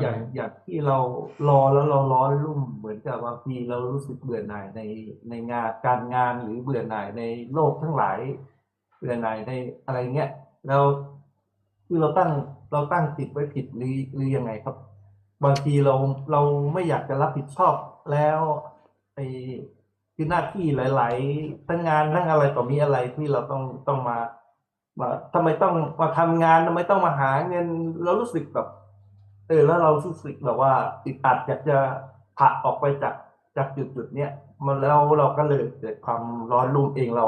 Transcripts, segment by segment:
อย่างอย่างที่เรารอแล้วเราร้อนรุ่มเหมือนกับบางทีเรารู้สึกเบื่อหน่ายในในงานการงานหรือเบื่อหน่ายในโลกทั้งหลาย เบื่อหน่ายในอะไรเงี้ยแล้วคือเราตั้งเราตั้งจิตไว้ผิดหรือหรือยังไงครับ บางทีเราเราไม่อยากจะรับผิดชอบแล้วไอ้คือหน้าที่หลาย ๆ ทั้งงานทั้งอะไรต่อมีอะไรที่เราต้องต้องมามาทำไมต้องมาทำงานทำไมต้องมาหาเงินเรารู้สึกแบบ เออแล้วเรารู้สึกแบบว่าติดอัดอยากจะผละออกไปจากจากจุดจุดๆเนี้ยมันแล้วเราก็เลยเกิดความร้อนรุ่มเองเรา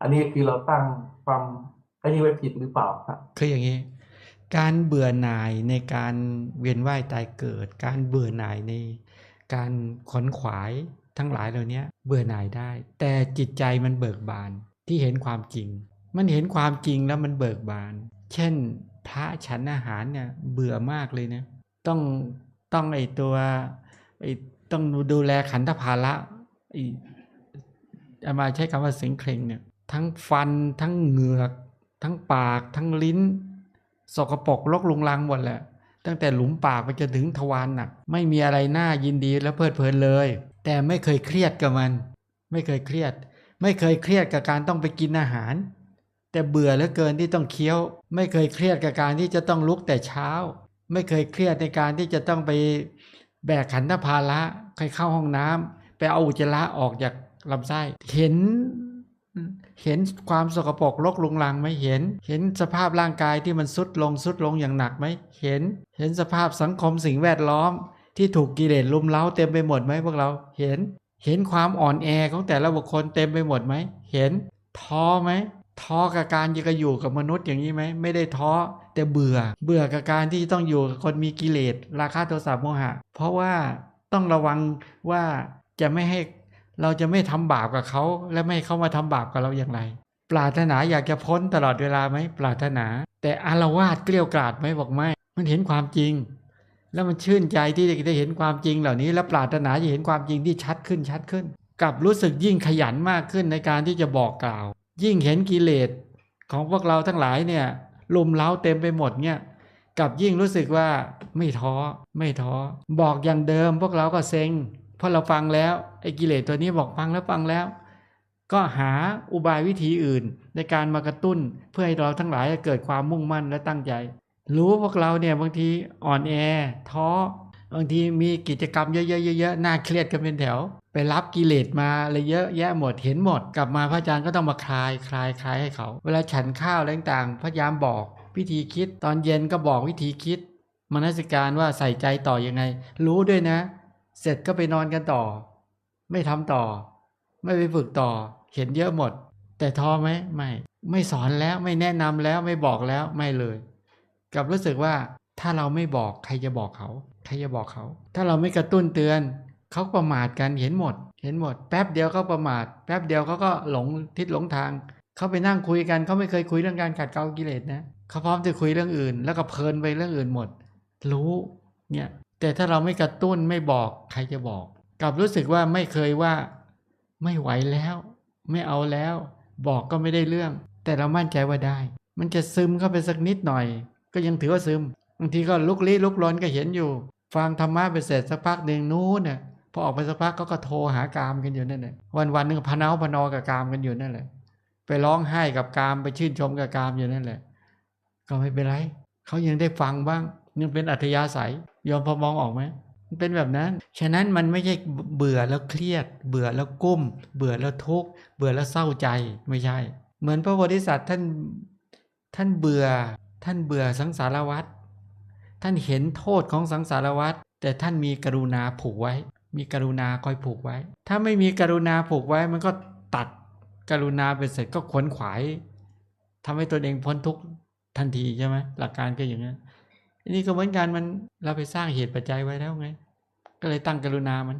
อันนี้คือเราตั้งความไอันนี้ไว้ผิดหรือเปล่าครับคืออย่างนี้ การเบื่อหน่ายในการเวียนว่ายตายเกิด การเบื่อหน่ายในการขนขวายทั้งหลายเหล่านี้เบื่อหน่ายได้ แต่จิตใจมันเบิกบานที่เห็นความจริง มันเห็นความจริงแล้วมันเบิกบาน เช่น พระฉันอาหารเนี่ยเบื่อมากเลยนะต้องต้องไอตัวไอต้องดูแลขันธภาระไออามาใช้คำว่าเสียงเคร่งเนี่ยทั้งฟันทั้งเหงือก ทั้งปากทั้งลิ้น สกปรกลกลุงลังหมดแหละ ตั้งแต่หลุมปากไปจนถึงทวารหนัก ไม่มีอะไรน่ายินดีและเพลิดเพลินเลย แต่ไม่เคยเครียดกับมัน ไม่เคยเครียด ไม่เคยเครียดกับการต้องไปกินอาหาร แต่เบื่อเหลือเกินที่ต้องเคี้ยว ไม่เคยเครียดกับการที่จะต้องลุกแต่เช้า ไม่เคยเครียดในการที่จะต้องไปแบกขันธภาระไปเข้าห้องน้ำไปเอาอุจจาระออกจากลำไส้ เห็น เห็นความสกปรกลกลุงลังไหมเห็น เห็นสภาพร่างกายที่มันสุดลงสุดลงอย่างหนักไหมเห็น เห็นสภาพสังคมสิ่งแวดล้อม ที่ถูกกิเลสลุมเล้าเต็มไปหมดไหมพวกเรา เห็น เห็นความอ่อนแอของแต่ละบุคคลเต็มไปหมดไหม เห็น ท้อไหม ท้อกับการจะอยู่กับมนุษย์อย่างนี้ไหมไม่ได้ท้อแต่เบื่อ เบื่อกับการที่ต้องอยู่กับคนมีกิเลสราคะโทสะโมหะ เพราะว่าต้องระวังว่าจะไม่ให้เราจะไม่ทำบาปกับเขาและไม่ให้เขามาทำบาปกับเราอย่างไร ปรารถนาอยากจะพ้นตลอดเวลาไหมปรารถนา แต่อารวาสเกลี้ยวกล่อดไหมบอกไม่ มันเห็นความจริง แล้วมันชื่นใจที่ได้เห็นความจริงเหล่านี้ และปรารถนาจะเห็นความจริงที่ชัดขึ้นชัดขึ้น กับรู้สึกยิ่งขยันมากขึ้นในการที่จะบอกกล่าว ยิ่งเห็นกิเลสของพวกเราทั้งหลายเนี่ยลุมเล้าเต็มไปหมดเนี่ยกับยิ่งรู้สึกว่าไม่ท้อไม่ท้อบอกอย่างเดิมพวกเราก็เซ็งเพราะเราฟังแล้วไอ้กิเลสตัวนี้บอกฟังแล้วฟังแล้ว ก็หาอุบายวิธีอื่น ในการมากระตุ้นเพื่อให้เราทั้งหลายเกิดความมุ่งมั่นและตั้งใจ รู้พวกเราเนี่ยบางทีอ่อนแอ ท้อ บางทีมีกิจกรรมเยอะๆๆๆน่าเครียดกันเป็นแถว ไปรับกิเลสมาอะไรเยอะแยะหมดเห็นหมด กลับมาพระอาจารย์ก็ต้องมาคลายคลายคลายให้เขา เวลาฉันข้าวอะไรต่างๆพยายามบอกวิธีคิดตอนเย็นก็บอกวิธีคิดมนสิการว่าใส่ใจต่อยังไง รู้ด้วยนะ เสร็จก็ไปนอนกันต่อ ไม่ทำต่อ ไม่ไปฝึกต่อ เห็นเยอะหมด แต่ท้อไหมไม่ ไม่สอนแล้วไม่แนะนำแล้วไม่บอกแล้วไม่เลย กับรู้สึกว่าถ้าเราไม่บอกใครจะบอกเขา ใครจะบอกเขา ถ้าเราไม่กระตุ้นเตือนเขาประมาทกันเห็นหมด เห็นหมด แป๊บเดียวเขาประมาท แป๊บเดียวเขาก็หลงทิศหลงทางเขาไปนั่งคุยกันเขาไม่เคยคุยเรื่องการขัดเกลากิเลสนะเขาพร้อมจะคุยเรื่องอื่น แล้วก็เพลินไปเรื่องอื่นหมด รู้เนี่ยแต่ถ้าเราไม่กระตุ้นไม่บอกใครจะบอกกลับรู้สึกว่าไม่เคยว่าไม่ไหวแล้ว ไม่เอาแล้ว บอกก็ไม่ได้เรื่อง แต่เรามั่นใจว่าได้ มันจะซึมเข้าไปสักนิดหน่อย ก็ยังถือว่าซึมบางทีก็ลุกลี้ลุกลนก็เห็นอยู่ ฟังธรรมะไปเสร็จสักพักหนึ่งนู้นเนี่ยพอออกไปสักพักก็ก็โทรหากามกันอยู่นั่นแหละวันวันๆหนึ่งพะเนาพนอกับกามกันอยู่นั่นแหละ ไปร้องไห้กับกามไปชื่นชมกับกามอยู่นั่นแหละ ก็ไม่เป็นไรเขายังได้ฟังบ้างยังเป็นอัธยาศัยยอมพอมองออกไหมมันเป็นแบบนั้น ฉะนั้นมันไม่ใช่เบื่อแล้วเครียด เบื่อแล้วกุ้ม เบื่อแล้วทุกข์เบื่อแล้วเศร้าใจไม่ใช่ เหมือนพระโพธิสัตว์ท่านท่านเบื่อท่านเบื่อสังสารวัฏ ท่านเห็นโทษของสังสารวัฏแต่ท่านมีกรุณาผูกไว้ มีกรุณาคอยผูกไว้ ถ้าไม่มีกรุณาผูกไว้มันก็ตัดกรุณาไปเสร็จก็ขวนขวายทำให้ตัวเองพ้นทุกข์ทันทีใช่ไหมหลักการก็อย่างนั้นอันนี้ก็เหมือนกันมันเราไปสร้างเหตุปัจจัยไว้แล้วไง ก็เลยตั้งกรุณามัน